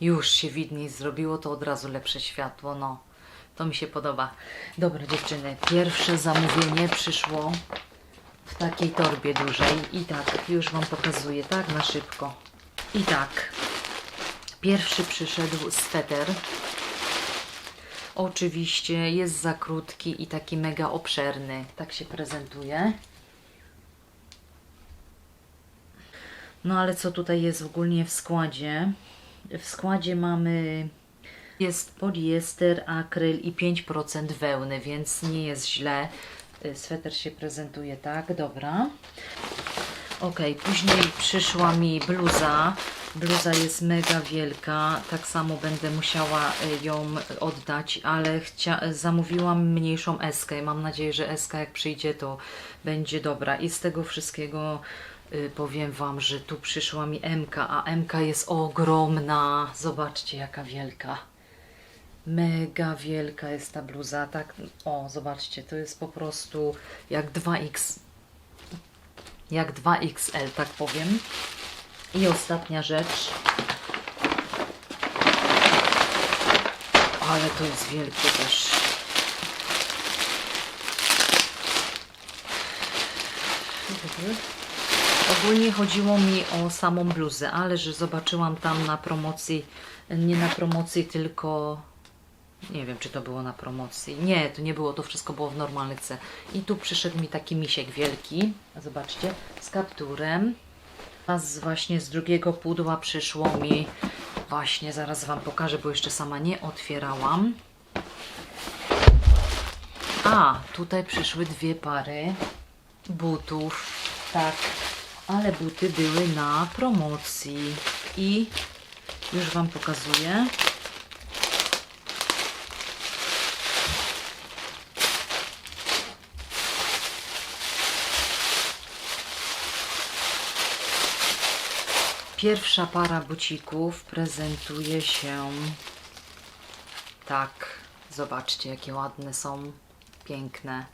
Już się widniej zrobiło, to od razu lepsze światło, no. To mi się podoba. Dobra dziewczyny, pierwsze zamówienie przyszło w takiej torbie dużej. I tak, już Wam pokazuję, tak na szybko. I tak, pierwszy przyszedł sweter. Oczywiście jest za krótki i taki mega obszerny. Tak się prezentuje. No ale co tutaj jest ogólnie w składzie? W składzie mamy jest poliester, akryl i 5% wełny, więc nie jest źle. Y, Sweter się prezentuje tak, dobra. Ok, później przyszła mi bluza. Bluza jest mega wielka, tak samo będę musiała y, ją oddać, ale chcia- zamówiłam mniejszą eskę. Mam nadzieję, że eska jak przyjdzie to będzie dobra. I z tego wszystkiego powiem Wam, że tu przyszła mi MK, a MK jest ogromna. Zobaczcie jaka wielka. Mega wielka jest ta bluza, tak? O, zobaczcie, to jest po prostu jak 2X. Jak 2XL, tak powiem. I ostatnia rzecz. Ale to jest wielkie też. Ogólnie chodziło mi o samą bluzę, ale że zobaczyłam tam na promocji, nie na promocji, tylko nie wiem, czy to było na promocji. Nie, to nie było, to wszystko było w normalnych cenach. I tu przyszedł mi taki misiek wielki, zobaczcie, z kapturem. A z, właśnie z drugiego pudła przyszło mi, właśnie zaraz Wam pokażę, bo jeszcze sama nie otwierałam. A, tutaj przyszły dwie pary butów, tak, ale buty były na promocji i już Wam pokazuję. Pierwsza para bucików prezentuje się tak. Zobaczcie, jakie ładne są. Piękne.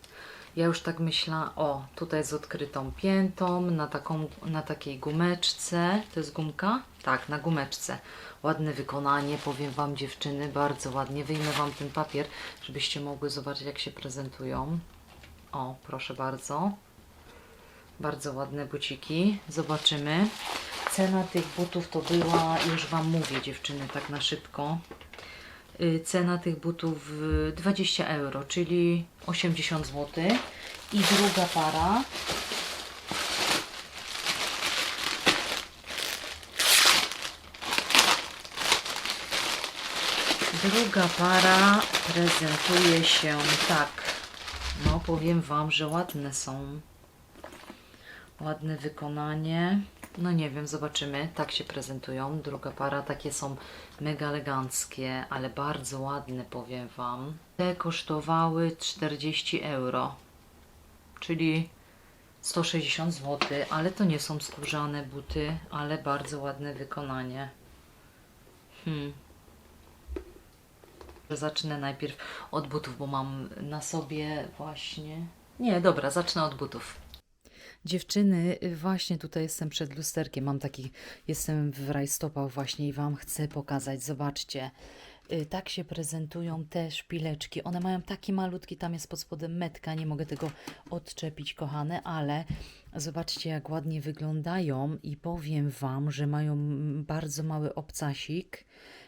Ja już tak myślę, o, tutaj z odkrytą piętą, na, taką, na takiej gumeczce. To jest gumka? Tak, na gumeczce. Ładne wykonanie, powiem Wam dziewczyny, bardzo ładnie. Wyjmę Wam ten papier, żebyście mogły zobaczyć, jak się prezentują. O, proszę bardzo. Bardzo ładne buciki. Zobaczymy. Cena tych butów to była, już Wam mówię dziewczyny, tak na szybko. Y, Cena tych butów y, 20 euro, czyli 80 zł. I druga para. Druga para prezentuje się tak. No, powiem Wam, że ładne są. Ładne wykonanie. No nie wiem, zobaczymy. Tak się prezentują. Druga para, takie są mega eleganckie, ale bardzo ładne, powiem Wam. Te kosztowały 40 euro, czyli 160 zł, ale to nie są skórzane buty, ale bardzo ładne wykonanie. Hmm. Zacznę najpierw od butów, bo mam na sobie właśnie. Nie, dobra, zacznę od butów. Dziewczyny, y, właśnie tutaj jestem przed lusterkiem. Mam taki, jestem w rajstopach właśnie i Wam chcę pokazać. Zobaczcie, Y, tak się prezentują te szpileczki. One mają taki malutki, tam jest pod spodem metka, nie mogę tego odczepić, kochane, ale zobaczcie, jak ładnie wyglądają i powiem Wam, że mają bardzo mały obcasik.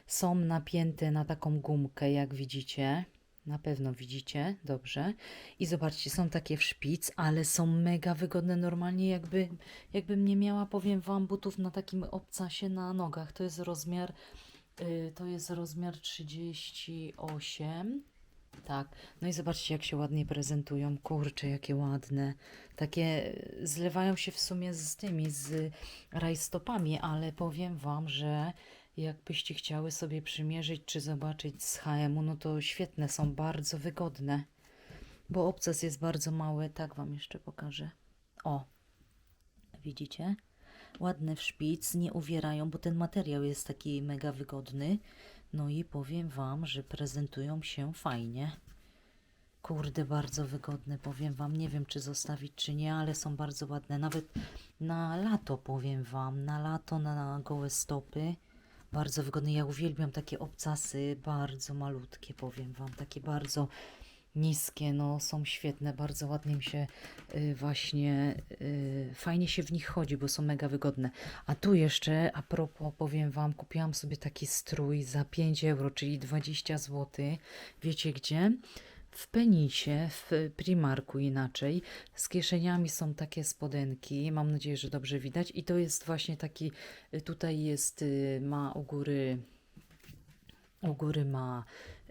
Są napięte na taką gumkę, jak widzicie. Na pewno widzicie, dobrze. I zobaczcie, są takie w szpic, ale są mega wygodne, normalnie jakby, jakbym nie miała, powiem Wam, butów na takim obcasie na nogach. To jest rozmiar, y, to jest rozmiar 38. Tak, no i zobaczcie, jak się ładnie prezentują. Kurczę, jakie ładne. Takie y, zlewają się w sumie z tymi, z rajstopami, ale powiem Wam, że jakbyście chciały sobie przymierzyć czy zobaczyć z HM-u, no to świetne są, bardzo wygodne. Bo obcas jest bardzo mały, tak Wam jeszcze pokażę. O, widzicie? Ładne w szpic, nie uwierają, bo ten materiał jest taki mega wygodny. No i powiem Wam, że prezentują się fajnie. Kurde, bardzo wygodne, powiem Wam. Nie wiem, czy zostawić, czy nie, ale są bardzo ładne. Nawet na lato, powiem Wam, na lato, na gołe stopy. Bardzo wygodny. Ja uwielbiam takie obcasy, bardzo malutkie, powiem Wam. Takie bardzo niskie, no są świetne, bardzo ładnie mi się y, właśnie, y, fajnie się w nich chodzi, bo są mega wygodne. A tu jeszcze, a propos, powiem Wam, kupiłam sobie taki strój za 5 euro, czyli 20 zł. Wiecie gdzie? W Penisie, w Primarku inaczej. Z kieszeniami są takie spodenki, mam nadzieję, że dobrze widać. I to jest właśnie taki, y, tutaj jest, y, ma u góry u góry ma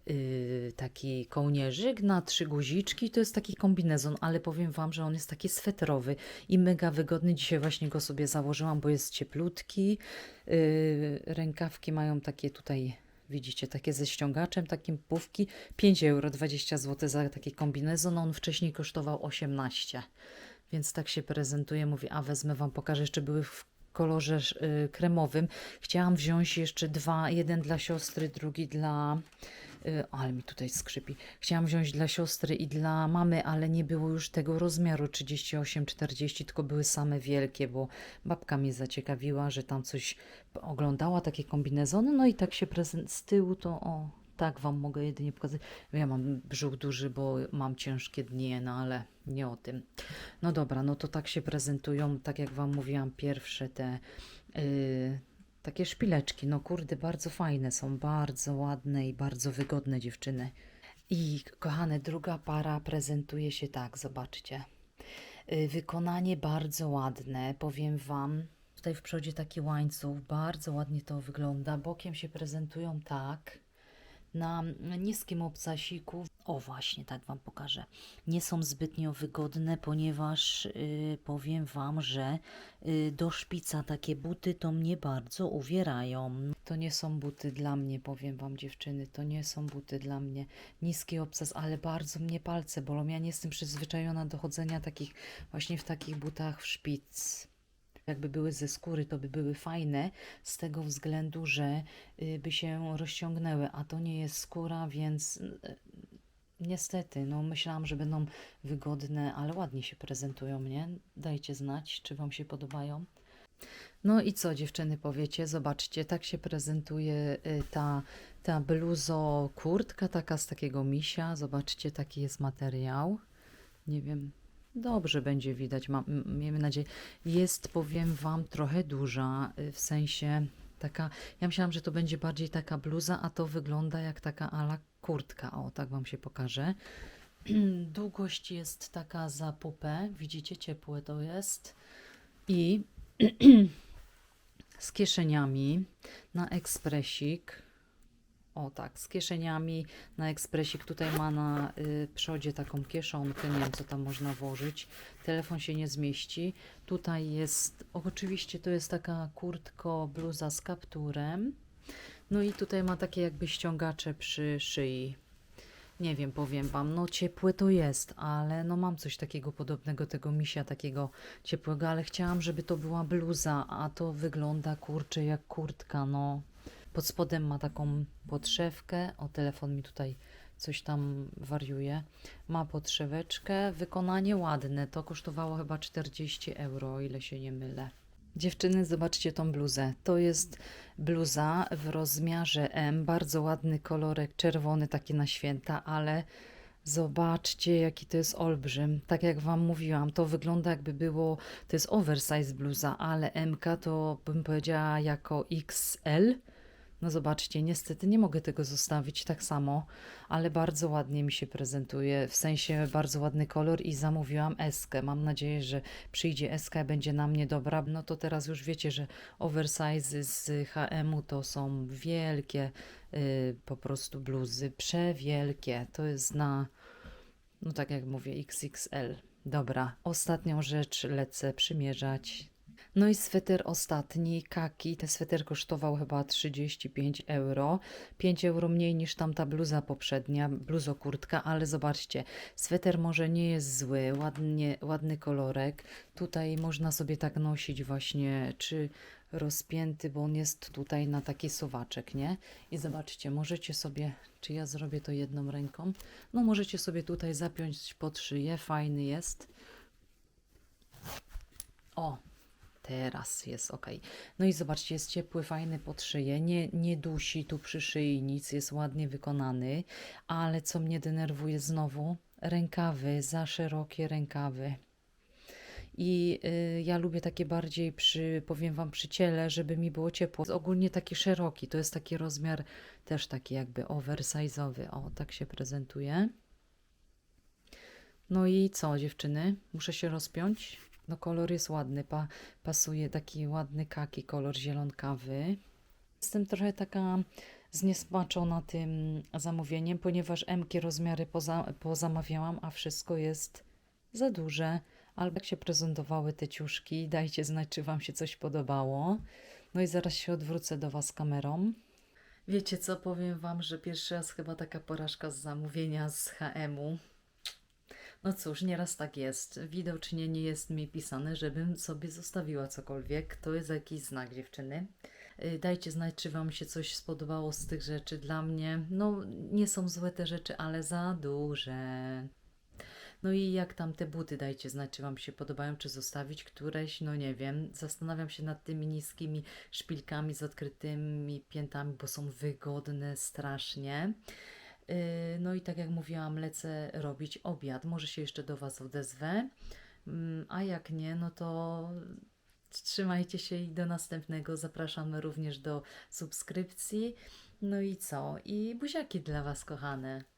y, taki kołnierzyk na trzy guziczki. To jest taki kombinezon, ale powiem Wam, że on jest taki sweterowy i mega wygodny. Dzisiaj właśnie go sobie założyłam, bo jest cieplutki. Rękawki mają takie tutaj, widzicie, takie ze ściągaczem, takim pówki. 5 euro, 20 zł za taki kombinezon. On wcześniej kosztował 18. Więc tak się prezentuje. Mówię, a wezmę Wam, pokażę. Jeszcze były w kolorze y, kremowym. Chciałam wziąć jeszcze dwa, jeden dla siostry, drugi dla. Y, Ale mi tutaj skrzypi. Chciałam wziąć dla siostry i dla mamy, ale nie było już tego rozmiaru 38-40, tylko były same wielkie, bo babka mnie zaciekawiła, że tam coś oglądała, takie kombinezony. No i tak się prezent z tyłu to o. Tak, Wam mogę jedynie pokazać. Ja mam brzuch duży, bo mam ciężkie dni, no ale nie o tym. No dobra, no to tak się prezentują, tak jak Wam mówiłam, pierwsze te yy, takie szpileczki. No kurde, bardzo fajne są, bardzo ładne i bardzo wygodne dziewczyny. I kochane, druga para prezentuje się tak, zobaczcie. Yy, wykonanie bardzo ładne, powiem Wam. Tutaj w przodzie taki łańcuch, bardzo ładnie to wygląda. Bokiem się prezentują tak na niskim obcasiku. O, właśnie, tak Wam pokażę. Nie są zbytnio wygodne, ponieważ y, powiem Wam, że y, do szpica takie buty to mnie bardzo uwierają. To nie są buty dla mnie, powiem Wam dziewczyny, to nie są buty dla mnie. Niski obcas, ale bardzo mnie palce bolą. Ja nie jestem przyzwyczajona do chodzenia takich, właśnie w takich butach w szpic jakby były ze skóry, to by były fajne z tego względu, że y, by się rozciągnęły, a to nie jest skóra, więc y, niestety, no myślałam, że będą wygodne, ale ładnie się prezentują, nie? Dajcie znać, czy Wam się podobają. No i co dziewczyny powiecie? Zobaczcie, tak się prezentuje y, ta, ta bluzo kurtka taka z takiego misia. Zobaczcie, taki jest materiał. Nie wiem, dobrze będzie widać, mam, miejmy nadzieję. Jest, powiem Wam, trochę duża, y, w sensie taka, ja myślałam, że to będzie bardziej taka bluza, a to wygląda jak taka ala kurtka. O, tak Wam się pokaże. Długość jest taka za pupę, widzicie, ciepłe to jest. I z kieszeniami na ekspresik. O tak, z kieszeniami na ekspresik. Tutaj ma na y, przodzie taką kieszonkę, nie wiem co tam można włożyć. Telefon się nie zmieści. Tutaj jest, oczywiście to jest taka kurtko, bluza z kapturem. No i tutaj ma takie jakby ściągacze przy szyi. Nie wiem, powiem wam, no ciepłe to jest, ale no mam coś takiego podobnego, tego misia takiego ciepłego, ale chciałam, żeby to była bluza, a to wygląda kurczę jak kurtka, no. Pod spodem ma taką podszewkę, o telefon mi tutaj coś tam wariuje. Ma podszeweczkę, wykonanie ładne, to kosztowało chyba 40 euro, o ile się nie mylę. Dziewczyny, zobaczcie tą bluzę. To jest bluza w rozmiarze M, bardzo ładny kolorek, czerwony taki na święta, ale zobaczcie jaki to jest olbrzym. Tak jak Wam mówiłam, to wygląda jakby było, to jest oversize bluza, ale MK to bym powiedziała jako XL. No zobaczcie, niestety nie mogę tego zostawić tak samo, ale bardzo ładnie mi się prezentuje, w sensie bardzo ładny kolor i zamówiłam eskę. Mam nadzieję, że przyjdzie eska, będzie na mnie dobra. No to teraz już wiecie, że oversize z H&M-u to są wielkie y, po prostu bluzy, przewielkie. To jest na, no tak jak mówię, XXL. Dobra, ostatnią rzecz lecę przymierzać. No i sweter ostatni, kaki. Ten sweter kosztował chyba 35 euro. 5 euro mniej niż tamta bluza poprzednia, bluzo kurtka, ale zobaczcie, sweter może nie jest zły, ładnie, ładny kolorek. Tutaj można sobie tak nosić właśnie, czy rozpięty, bo on jest tutaj na taki suwaczek, nie? I zobaczcie, możecie sobie, czy ja zrobię to jedną ręką? No możecie sobie tutaj zapiąć pod szyję, fajny jest. O, teraz jest ok. No i zobaczcie, jest ciepły, fajny pod szyję, nie, nie dusi tu przy szyi nic, jest ładnie wykonany, ale co mnie denerwuje znowu, rękawy, za szerokie rękawy. I y, ja lubię takie bardziej przy, powiem wam, przy ciele, żeby mi było ciepło. Ogólnie taki szeroki, to jest taki rozmiar też taki jakby oversize'owy. O, tak się prezentuje. No i co, dziewczyny? Muszę się rozpiąć. No kolor jest ładny, pa, pasuje taki ładny kaki kolor zielonkawy. Jestem trochę taka zniesmaczona tym zamówieniem, ponieważ emki rozmiary poza, pozamawiałam, a wszystko jest za duże. Albo jak się prezentowały te ciuszki, dajcie znać, czy Wam się coś podobało. No i zaraz się odwrócę do Was kamerą. Wiecie co, powiem Wam, że pierwszy raz chyba taka porażka z zamówienia z HM-u. No cóż, nieraz tak jest. Widocznie nie jest mi pisane, żebym sobie zostawiła cokolwiek. To jest jakiś znak, dziewczyny. Y, Dajcie znać, czy Wam się coś spodobało z tych rzeczy. Dla mnie, no, nie są złe te rzeczy, ale za duże. No i jak tam te buty, dajcie znać, czy Wam się podobają, czy zostawić któreś, no nie wiem. Zastanawiam się nad tymi niskimi szpilkami z odkrytymi piętami, bo są wygodne strasznie. Yy, No i tak jak mówiłam, lecę robić obiad. Może się jeszcze do Was odezwę. Mm, A jak nie, no to trzymajcie się i do następnego. Zapraszamy również do subskrypcji. No i co? I buziaki dla Was, kochane.